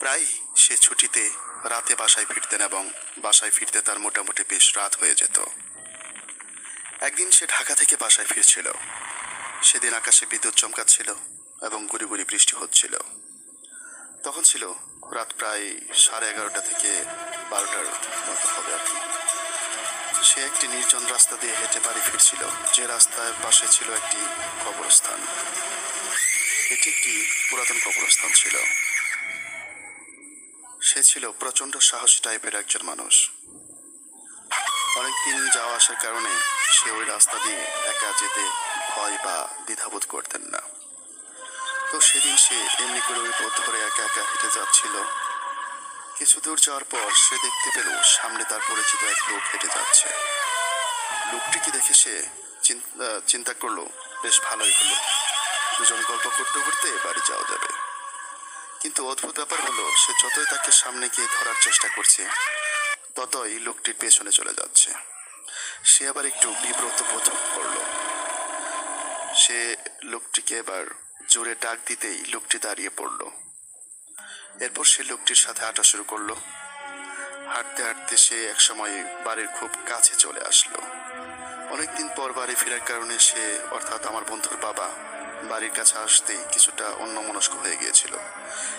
প্রায় সে ছুটিতে রাতে বাসায় ফিরতেন এবং বাসায় ফিরতে তার মোটামুটি বেশ রাত হয়ে যেত। একদিন সে ঢাকা থেকে বাসায় ফিরছিল। সেদিন আকাশে বিদ্যুৎ চমকাচ্ছিল এবং গুড়ি গুড়ি বৃষ্টি হচ্ছিল। তখন ছিল রাত প্রায় সাড়ে এগারোটা থেকে বারোটার মতো হবে আর কি। সে একটি নির্জন রাস্তা দিয়ে হেঁটে বাড়ি ফিরছিল। যে রাস্তার পাশে ছিল একটি কবরস্থান। এটি একটি পুরাতন কবরস্থান ছিল। সে ছিল প্রচণ্ড সাহসী টাইপের একজন মানুষ। অনেকদিন যাওয়া আসার কারণে সে ওই রাস্তা দিয়ে একা যেতে ভয় বা দ্বিধাবোধ করতেন না। তো সেদিন সে এমনি করে ওই পথ ধরে একা একা হেঁটে যাচ্ছিল। কিছু দূর যাওয়ার পর সে দেখতে পেল সামনে তার পরিচিত এক লোক হেঁটে যাচ্ছে। লোকটিকে দেখে সে চিন্তা করল, বেশ ভালোই হলো। দুজন গল্প করতে করতে বাড়ি যাওয়া যাবে। কিন্তু অদ্ভুত ব্যাপার হলো, সে যতই তাকে সামনে গিয়ে ধরার চেষ্টা করছে, ততই লোকটির পেছনে চলে যাচ্ছে। সে আবার একটু বিব্রত বোধ করল। সে লোকটিকে এবার জোরে ডাক দিতেই লোকটি দাঁড়িয়ে পড়ল। এরপর সে লোকটির সাথে হাঁটা শুরু করল। হাঁটতে হাঁটতে সে একসময় বাড়ির খুব কাছে চলে আসলো। অনেকদিন পর বাড়ি ফেরার কারণে সে, অর্থাৎ আমার বন্ধুর বাবা বাড়ির কাছে আসতেই কিছুটা অন্যমনস্ক হয়ে গিয়েছিল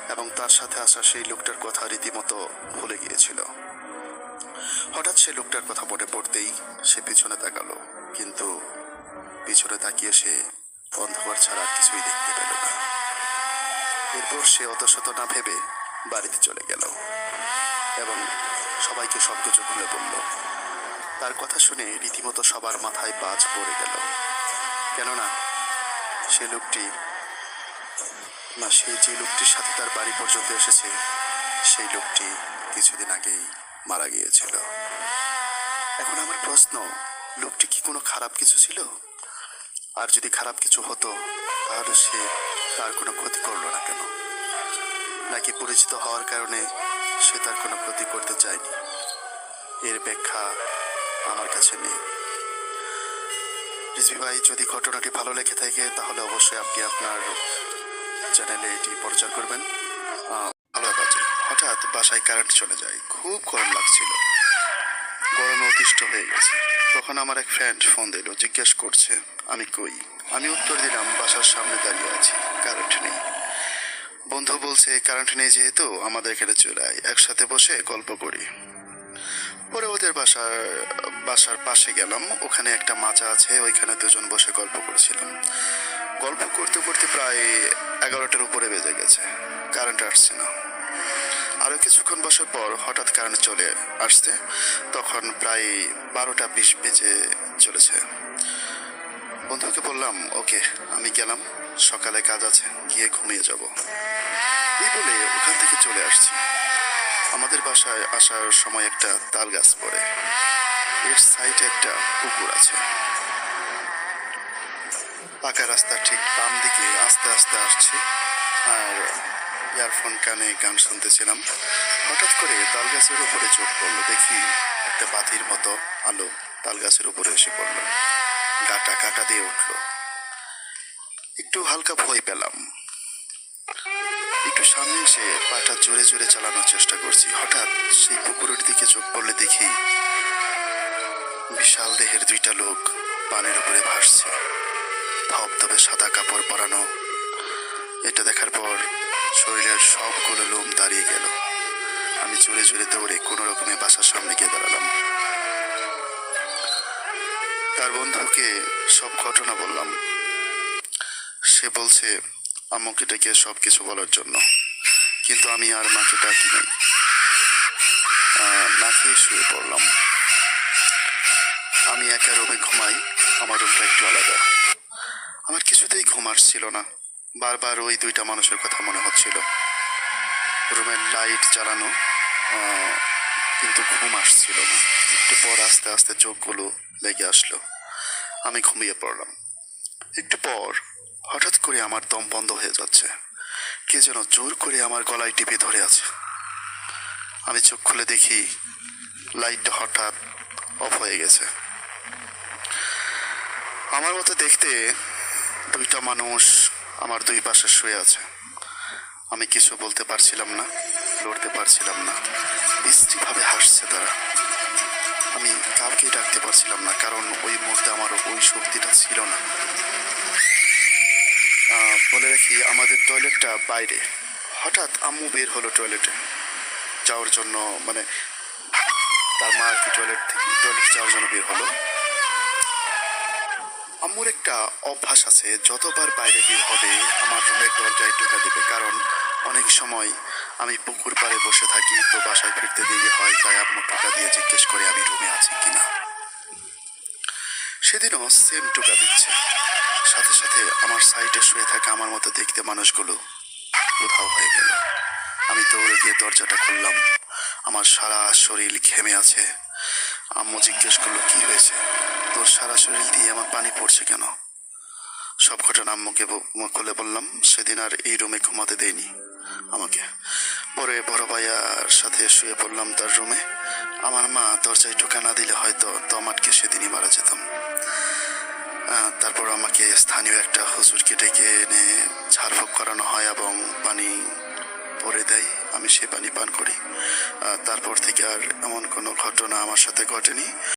এবং তার সাথে আসা সেই লোকটার কথা রীতিমতো ভুলে গিয়েছিল। হঠাৎ সে লোকটার কথা মনে পড়তেই সে পিছনে তাকালো, কিন্তু পিছনে তাকিয়ে সে অন্ধকার ছাড়া কিছুই দেখতে পেল না। এরপর সে অত শত না ভেবে বাড়িতে চলে গেল এবং সবাইকে সব কিছু খুলে বলল। তার কথা শুনে রীতিমতো সবার মাথায় বাজ পড়ে গেল। কেননা সে লোকটি, না, সে যে লোকটির সাথে তার বাড়ি পর্যন্ত এসেছে, সেই লোকটি কিছুদিন আগেই মারা গিয়েছিল। এখন আমার প্রশ্ন, লোকটি কি কোনো খারাপ কিছু ছিল? আর যদি খারাপ কিছু হতো, তাহলে সে তার কোনো ক্ষতি করল না কেন? নাকি পরিচিত হওয়ার কারণে সে তার কোনো ক্ষতি করতে চায়নি? এর ব্যাখ্যা আমার কাছে নেই। রিজভি ভাই, যদি ঘটনাটি ভালো লেগে থাকে, তাহলে অবশ্যই আপনি আপনার চ্যানেলে এটি প্রচার করবেন। ভালো বাজে হঠাৎ বাসায় কারেন্ট চলে যায়। খুব গরম লাগছিল। গরমে অতিষ্ঠ হয়ে গেছে। তখন আমার এক ফ্রেন্ড ফোন দিল, জিজ্ঞেস করছে, আমি কই? আমি উত্তর দিলাম, বাসার সামনে দাঁড়িয়ে আছি কারেন্ট নেই। বন্ধু বলছে কারেন্ট নেই যেহেতু, আমাদের এখানে চলে আয় একসাথে বসে গল্প করি। পরে ওদের বাসার বাসার পাশে গেলাম। ওখানে একটা মাচা আছে, ওইখানে দুজন বসে গল্প করেছিলাম। গল্প করতে করতে প্রায় এগারোটার উপরে বেজে গেছে। কারেন্ট আসছে না। আরও কিছুক্ষণ বসার পর হঠাৎ কারেন্ট চলে আসছে। তখন প্রায় বারোটা বিশ বেজে চলেছে। বন্ধুকে বললাম, ওকে, আমি গেলাম। সকালে কাজ আছে, গিয়ে ঘুমিয়ে যাব। এই বলে ওখান থেকে চলে আসছি। আমাদের বাসায় আসার সময় একটা তাল গাছ পড়ে। এর সাইডে একটা পুকুর আছে। পাকা রাস্তা ঠিক বাম দিকে আস্তে আস্তে আসছে। আর ইয়ারফোন কানে গান শুনতেছিলাম। হঠাৎ করে তাল গাছের উপরে চোখ পড়ল। দেখি একটা বাতির মতো আলো তাল গাছের উপরে এসে পড়ল। গাটা কাটা দিয়ে উঠল। একটু হালকা ভয় পেলাম। একটু সামনে এসে পাটা জোরে জোরে চালানোর চেষ্টা করছি। হঠাৎ সেই পুকুরের দিকে চোখ পড়লে দেখি বিশাল দেহের দুইটা লোক পানির উপরে ভাসছে। ধবধবে সাদা কাপড় পরানো। এটা দেখার পর শরীরের সবগুলো লোম দাঁড়িয়ে গেল। আমি জোরে জোরে দৌড়ে কোনো রকমে বাসার সামনে গিয়ে দাঁড়ালাম। তার বন্ধুকে সব ঘটনা বললাম। সে বলছে আম্মুকে ডেকে সব কিছু বলার জন্য। কিন্তু আমি আর মাকে ডাকি নাই। না খেয়ে শুয়ে পড়লাম। আমি একা রুমে ঘুমাই, আমার রুমটা একটু আলাদা। আমার কিছুতেই ঘুম আসছিল না। বারবার ওই দুইটা মানুষের কথা মনে হচ্ছিল। রুমের লাইট জ্বালানো কিন্তু ঘুম আসছিল না। একটু পর আস্তে আস্তে চোখগুলো লেগে আসলো। আমি ঘুমিয়ে পড়লাম। একটু পর হঠাৎ করে আমার দম বন্ধ হয়ে যাচ্ছে। কে যেন জোর করে আমার গলায় টিপে ধরে আছে। আমি চোখ খুলে দেখি লাইটটা হঠাৎ অফ হয়ে গেছে। আমার মতো দেখতে দুইটা মানুষ আমার দুই পাশে শুয়ে আছে। আমি কিছু বলতে পারছিলাম না, লড়তে পারছিলাম না। বিশ্রীভাবে হাসছে তারা। আমি কাউকেই ডাকতে পারছিলাম না, কারণ ওই মুহূর্তে আমার ওই শক্তিটা ছিল না। বলে রাখি আমাদের টয়লেটটা বাইরে। হঠাৎ আম্মু বের হলো টয়লেটে। যাওয়ার জন্য মানে তার মা আর কি টয়লেট থেকে টয়লেট যাওয়ার জন্য বের হলো। আম্মুর একটা অভ্যাস আছে, যতবার বাইরে বের হবে আমার রুমের দরজায় ঢোকা দেবে। কারণ অনেক সময় আমি পুকুর পাড়ে বসে থাকি, তো বাসায় ফিরতে দেরি হয়, তাই আম্মু টোকা দিয়ে জিজ্ঞেস করে আমি রুমে আছি কিনা সেদিনও সেম টোকা দিচ্ছে। সাথে সাথে আমার সাইডে শুয়ে থাকা আমার মতো দেখতে মানুষগুলো উধাও হয়ে গেল। আমি দৌড়ে গিয়ে দরজাটা খুললাম। আমার সারা শরীর ঘেমে আছে। আম্মু জিজ্ঞেস করল, কি হয়েছে? তোর সারা শরীর দিয়ে আমার পানি পড়ছে কেন? সব ঘটনা আম্মুকে খুলে বললাম, সেদিন আর এই রুমে ঘুমাতে দেয়নি আমাকে। পরে বড় ভাইয়ার সাথে শুয়ে পড়লাম তার রুমে। আমার মা দরজায় ঢোকা না দিলে হয়তো দমাটকে সেদিনই মারা যেতাম। তারপর আমাকে স্থানীয় একটা হুজুরকে ডেকে এনে ঝাড়ফুঁক করানো হয় এবং পানি পরে দেয়। আমি সে পানি পান করি। তারপর থেকে আর এমন কোনো ঘটনা আমার সাথে ঘটেনি।